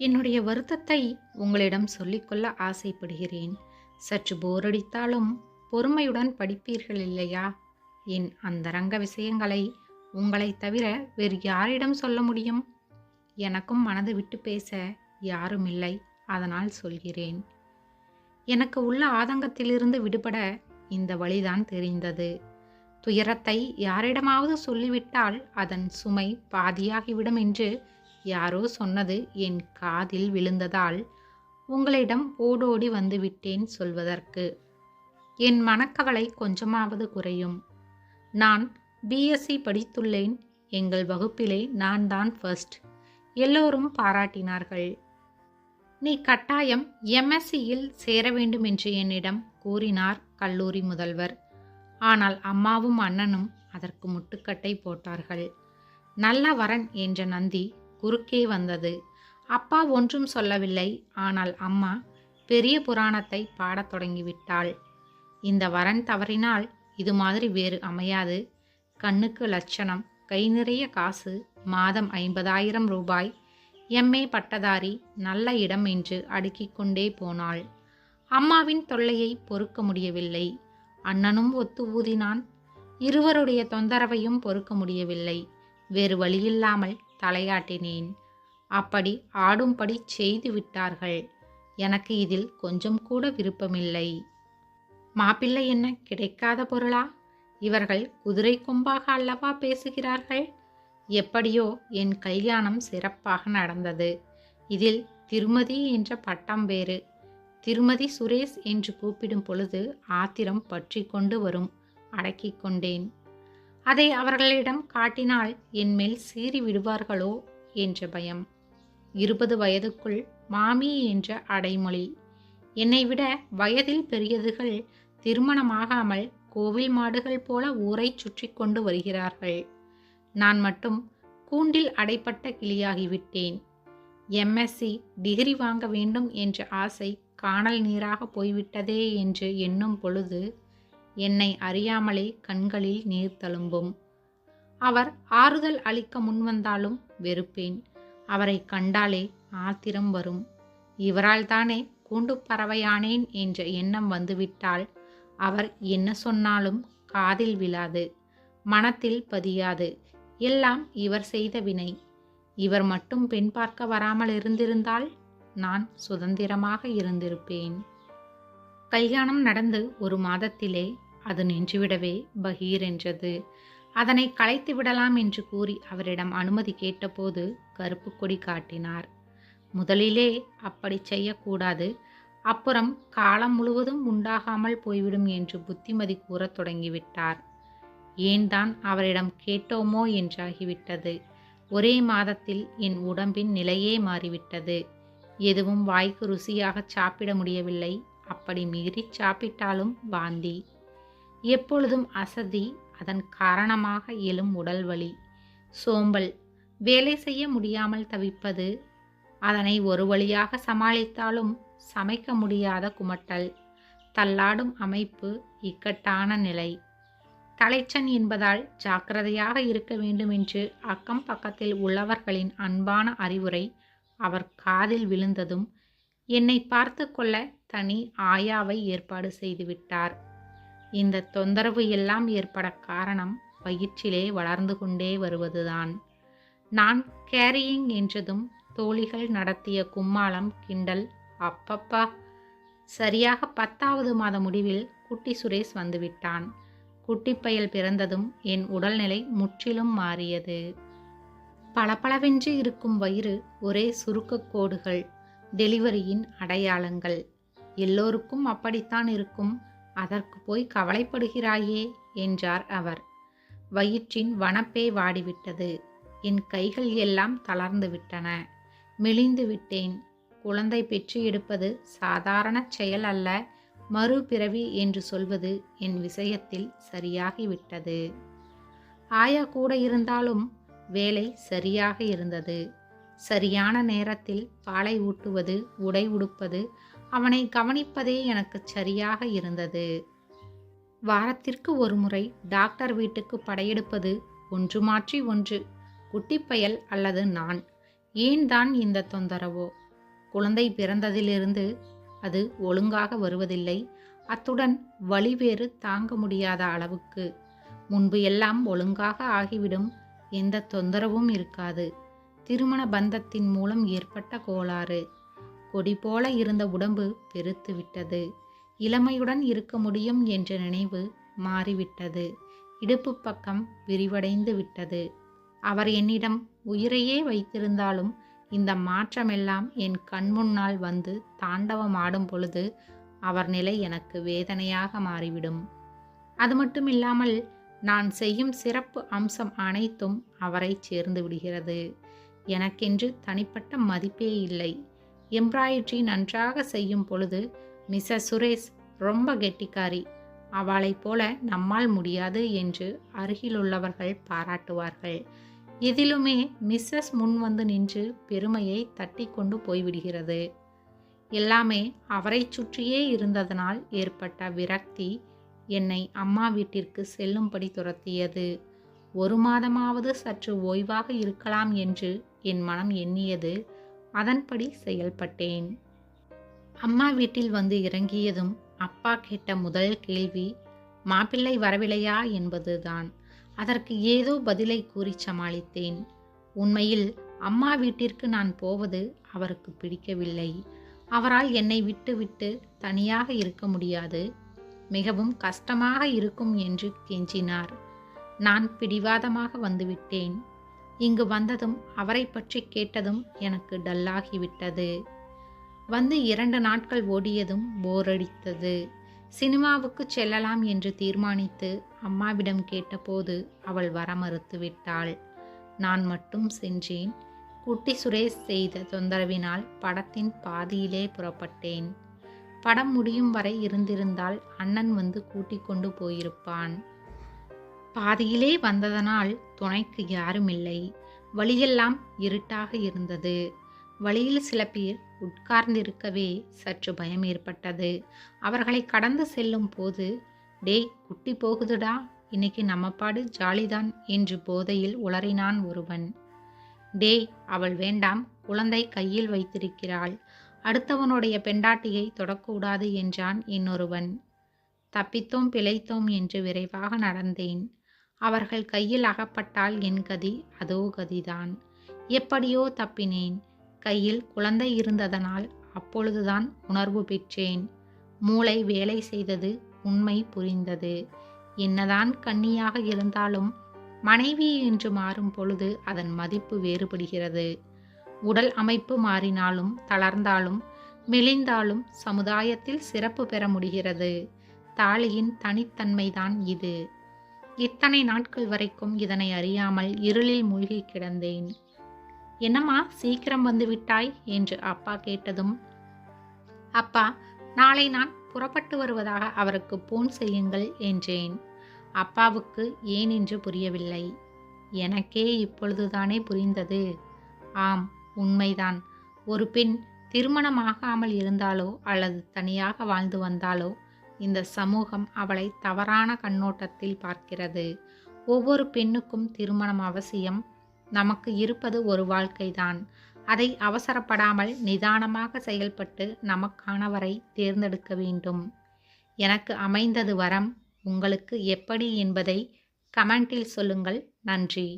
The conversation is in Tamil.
என்னுடைய வருத்தத்தை உங்களிடம் சொல்லிக்கொள்ள ஆசைப்படுகிறேன். சற்று போரடித்தாலும் பொறுமையுடன் படிப்பீர்கள் இல்லையா? என் அந்தரங்க விஷயங்களை உங்களைத் தவிர வேறு யாரிடம் சொல்ல முடியும்? எனக்கும் மனது விட்டு பேச யாரும் இல்லை அதனால் சொல்கிறேன். எனக்கு உள்ள ஆதங்கத்திலிருந்து விடுபட இந்த வழிதான் தெரிந்தது. துயரத்தை யாரிடமாவது சொல்லிவிட்டால் அதன் சுமை பாதியாகிவிடும் என்று யாரோ சொன்னது என் காதில் விழுந்ததால் உங்களிடம் ஓடோடி வந்து விட்டேன் சொல்வதற்கு. என் மனக்கவலை கொஞ்சமாவது குறையும். நான் பிஎஸ்சி படித்துள்ளேன். எங்கள் வகுப்பிலே நான் தான் ஃபர்ஸ்ட் எல்லோரும் பாராட்டினார்கள். நீ கட்டாயம் எம்எஸ்சியில் சேர வேண்டும் என்று என்னிடம் கூறினார் கல்லூரி முதல்வர். ஆனால் அம்மாவும் அண்ணனும் அதற்கு முட்டுக்கட்டை போட்டார்கள். நல்ல வரன் என்ற நந்தி குறுக்கே வந்தது. அப்பா ஒன்றும் சொல்லவில்லை. ஆனால் அம்மா பெரிய புராணத்தை பாடத் தொடங்கிவிட்டாள். இந்த வரன் தவறினால் இது மாதிரி வேறு அமையாது. கண்ணுக்கு லட்சணம் கை நிறைய காசு மாதம் ஐம்பதாயிரம் ரூபாய் எம்ஏ பட்டதாரி நல்ல இடம் என்று அடுக்கிக் கொண்டே போனாள். அம்மாவின் தொல்லையை பொறுக்க முடியவில்லை. அண்ணனும் ஒத்து ஊதினான். இருவருடைய தொந்தரவையும் பொறுக்க முடியவில்லை. வேறு வழியில்லாமல் தலையாட்டினேன். அப்படி ஆடும்படி செய்து விட்டார்கள். எனக்கு இதில் கொஞ்சம் கூட விருப்பமில்லை. மாப்பிள்ளை என்ன கிடைக்காத பொருளா? இவர்கள் குதிரை கொம்பாக அல்லவா பேசுகிறார்கள்? எப்படியோ என் கல்யாணம் சிறப்பாக நடந்தது. இதில் திருமதி என்ற பட்டம் வேறு. திருமதி சுரேஷ் என்று கூப்பிடும் பொழுது ஆத்திரம் பற்றி கொண்டு வரும். அடக்கிக் கொண்டேன். அதை அவர்களிடம் காட்டினால் என் மேல் சீறி விடுவார்களோ என்ற பயம். இருபது வயதுக்குள் மாமி என்ற அடைமொழி. என்னை விட வயதில் பெரியதுகள் திருமணமாகாமல் கோவில் மாடுகள் போல ஊரை சுற்றி கொண்டு வருகிறார்கள். நான் மட்டும் கூண்டில் அடைப்பட்ட கிளியாகிவிட்டேன். எம்எஸ்சி டிகிரி வாங்க வேண்டும் என்ற ஆசை காணல் நீராக போய்விட்டதே என்று எண்ணும் பொழுது என்னை அறியாமலே கண்களில் நீர் தழும்பும். அவர் ஆறுதல் அளிக்க முன்வந்தாலும் வெறுப்பேன். அவரை கண்டாலே ஆத்திரம் வரும். இவரால் தானே கூண்டு பறவையானேன் என்ற எண்ணம் வந்துவிட்டால் அவர் என்ன சொன்னாலும் காதில் விழாது மனத்தில் பதியாது. எல்லாம் இவர் செய்த வினை. இவர் மட்டும் பெண் பார்க்க வராமல் இருந்திருந்தால் நான் சுதந்திரமாக இருந்திருப்பேன். கல்யாணம் நடந்து ஒரு மாதத்திலே அது நின்றுவிடவே பகீர் என்றது. அதனை கலைத்து விடலாம் என்று கூறி அவரிடம் அனுமதி கேட்டபோது கருப்பு கொடி காட்டினார். முதலிலே அப்படி செய்யக்கூடாது. அப்புறம் காலம் முழுவதும் உண்டாகாமல் போய்விடும் என்று புத்திமதி கூறத் தொடங்கிவிட்டார். ஏன் தான் அவரிடம் கேட்டோமோ என்றாகிவிட்டது. ஒரே மாதத்தில் என் உடம்பின் நிலையே மாறிவிட்டது. எதுவும் வாய்க்கு ருசியாக சாப்பிட முடியவில்லை. அப்படி மீறி சாப்பிட்டாலும் வாந்தி. எப்பொழுதும் அசதி அதன் காரணமாக எழும் உடல் வலி. சோம்பல் வேலை செய்ய முடியாமல் தவிப்பது அதனை ஒரு வழியாக சமாளித்தாலும் சமைக்க முடியாத குமட்டல். தள்ளாடும் அமைப்பு இக்கட்டான நிலை. தலைச்சன் என்பதால் ஜாக்கிரதையாக இருக்க வேண்டும் என்று அக்கம் பக்கத்தில் உள்ளவர்களின் அன்பான அறிவுரை அவர் காதில் விழுந்ததும் என்னை பார்த்து கொள்ள தனி ஆயாவை ஏற்பாடு செய்துவிட்டார். இந்த தொந்தரவு எல்லாம் ஏற்பட காரணம் வயிற்றிலே வளர்ந்து கொண்டே வருவதுதான். நான் கேரியிங் என்றதும் தோழிகள் நடத்திய கும்மாளம் கிண்டல் அப்பப்பா. சரியாக பத்தாவது மாத முடிவில் குட்டி சுரேஷ் வந்துவிட்டான். குட்டிப்பயல் பிறந்ததும் என் உடல்நிலை முற்றிலும் மாறியது. பளபளவென்று இருக்கும் வயிறு ஒரே சுருக்க கோடுகள் டெலிவரியின் அடையாளங்கள். எல்லோருக்கும் அப்படித்தான் இருக்கும். அதற்கு போய் கவலைப்படுகிறாயே என்றார் அவர். வயிற்றின் வனப்பே வாடிவிட்டது. என் கைகள் எல்லாம் தளர்ந்து விட்டன. மெலிந்து விட்டேன். குழந்தை பெற்று எடுப்பது சாதாரண செயல் அல்ல. மறுபிறவி என்று சொல்வது என் விஷயத்தில் சரியாகிவிட்டது ஆயா கூட இருந்தாலும் வேலை சரியாக இருந்தது. சரியான நேரத்தில் பாலை ஊட்டுவது உடை உடுப்பது அவனை கவனிப்பதே எனக்கு சரியாக இருந்தது. வாரத்திற்கு ஒரு முறை டாக்டர் வீட்டுக்கு படையெடுப்பது ஒன்று மாற்றி ஒன்று குட்டிப்பயல் அல்லது நான். ஏன் தான் இந்த தொந்தரவோ? குழந்தை பிறந்ததிலிருந்து அது ஒழுங்காக வருவதில்லை. அத்துடன் வழி வேறு தாங்க முடியாத அளவுக்கு. முன்பு எல்லாம் ஒழுங்காக ஆகிவிடும். எந்த தொந்தரவும் இருக்காது. திருமண பந்தத்தின் மூலம் ஏற்பட்ட கோளாறு. கொடி போல இருந்த உடம்பு பெருத்து விட்டது. இளமையுடன் இருக்க முடியும் என்ற நினைவு மாறிவிட்டது. இடுப்பு பக்கம் விரிவடைந்து விட்டது. அவர் என்னிடம் உயிரையே வைத்திருந்தாலும் இந்த மாற்றமெல்லாம் என் கண்முன்னால் வந்து தாண்டவம் ஆடும் பொழுது அவர் நிலை எனக்கு வேதனையாக மாறிவிடும். அது மட்டும் இல்லாமல் நான் செய்யும் சிறப்பு அம்சம் அனைத்தும் அவரை சேர்ந்து விடுகிறது. எனக்கென்று தனிப்பட்ட மதிப்பே இல்லை. எம்ப்ராய்டரி நன்றாக செய்யும் பொழுது மிஸ்ஸஸ் சுரேஷ் ரொம்ப கெட்டிக்காரி. அவளைப் போல நம்மால் முடியாது என்று அருகிலுள்ளவர்கள் பாராட்டுவார்கள். இதிலுமே மிஸ்ஸஸ் முன் வந்து நின்று பெருமையை தட்டி கொண்டு போய்விடுகிறது. எல்லாமே அவரை சுற்றியே இருந்ததனால் ஏற்பட்ட விரக்தி என்னை அம்மா வீட்டிற்கு செல்லும்படி துரத்தியது. ஒரு மாதமாவது சற்று ஓய்வாக இருக்கலாம் என்று என் மனம் எண்ணியது அதன்படி செயல்பட்டேன். அம்மா வீட்டில் வந்து இறங்கியதும் அப்பா கேட்ட முதல் கேள்வி மாப்பிள்ளை வரவில்லையா? என்பதுதான். அதற்கு ஏதோ பதிலை கூறி சமாளித்தேன். உண்மையில் அம்மா வீட்டிற்கு நான் போவது அவருக்கு பிடிக்கவில்லை. அவரால் என்னை விட்டுவிட்டு தனியாக இருக்க முடியாது. மிகவும் கஷ்டமாக இருக்கும் என்று கெஞ்சினார். நான் பிடிவாதமாக வந்துவிட்டேன். இங்கு வந்ததும் அவரை பற்றி கேட்டதும் எனக்கு டல்லாகிவிட்டது. வந்து இரண்டு நாட்கள் ஓடியதும் போரடித்தது. சினிமாவுக்கு செல்லலாம் என்று தீர்மானித்து அம்மாவிடம் கேட்டபோது அவள் வர மறுத்து விட்டாள் நான் மட்டும் சென்றேன். குட்டி சுரேஷ் செய்த தொந்தரவினால் படத்தின் பாதியிலே புறப்பட்டேன். படம் முடியும் வரை இருந்திருந்தால் அண்ணன் வந்து கூட்டிக் கொண்டு போயிருப்பான். பாதியிலே வந்ததனால் துணைக்கு யாரும் இல்லை வழியெல்லாம் இருட்டாக இருந்தது. வழியில் சில பேர் உட்கார்ந்திருக்கவே சற்று பயம் ஏற்பட்டது. அவர்களை கடந்து செல்லும் போது டேய் குட்டி போகுதுடா. இன்னைக்கு நம்ம பாடு ஜாலிதான் என்று போதையில் உளறினான் ஒருவன். டேய் அவள் வேண்டாம். குழந்தை கையில் வைத்திருக்கிறாள். அடுத்தவனுடைய பெண்டாட்டியை தொடக்கூடாது என்றான் இன்னொருவன். தப்பித்தோம் பிழைத்தோம் என்று விரைவாக நடந்தேன். அவர்கள் கையில் அகப்பட்டால் என் கதி அதோ கதிதான். எப்படியோ தப்பினேன். கையில் குழந்தை இருந்ததனால் அப்பொழுதுதான் உணர்வு பெற்றேன். மூளை வேலை செய்தது உண்மை புரிந்தது. என்னதான் கண்ணியாக இருந்தாலும் மனைவி என்று மாறும் பொழுது அதன் மதிப்பு வேறுபடுகிறது. உடல் அமைப்பு மாறினாலும் தளர்ந்தாலும் மெலிந்தாலும் சமுதாயத்தில் சிறப்பு பெற முடிகிறது. தாலியின் தனித்தன்மைதான் இது. இத்தனை நாட்கள் வரைக்கும் இதனை அறியாமல் இருளில் மூழ்கி கிடந்தேன். என்னம்மா சீக்கிரம் வந்து விட்டாய்? என்று அப்பா கேட்டதும் அப்பா நாளை நான் புறப்பட்டு வருவதாக அவருக்கு போன் செய்யுங்கள் என்றேன். அப்பாவுக்கு ஏன் என்று புரியவில்லை. எனக்கே இப்பொழுதுதானே புரிந்தது. ஆம் உண்மைதான். ஒரு பெண் திருமணமாகாமல் இருந்தாலோ அல்லது தனியாக வாழ்ந்து வந்தாலோ இந்த சமூகம் அவளை தவறான கண்ணோட்டத்தில் பார்க்கிறது. ஒவ்வொரு பெண்ணுக்கும் திருமணம் அவசியம். நமக்கு இருப்பது ஒரு வாழ்க்கைதான். அதை அவசரப்படாமல் நிதானமாக செயல்பட்டு நமக்கானவரை தேர்ந்தெடுக்க வேண்டும். எனக்கு அமைந்தது வரம். உங்களுக்கு எப்படி என்பதை கமெண்டில் சொல்லுங்கள். நன்றி.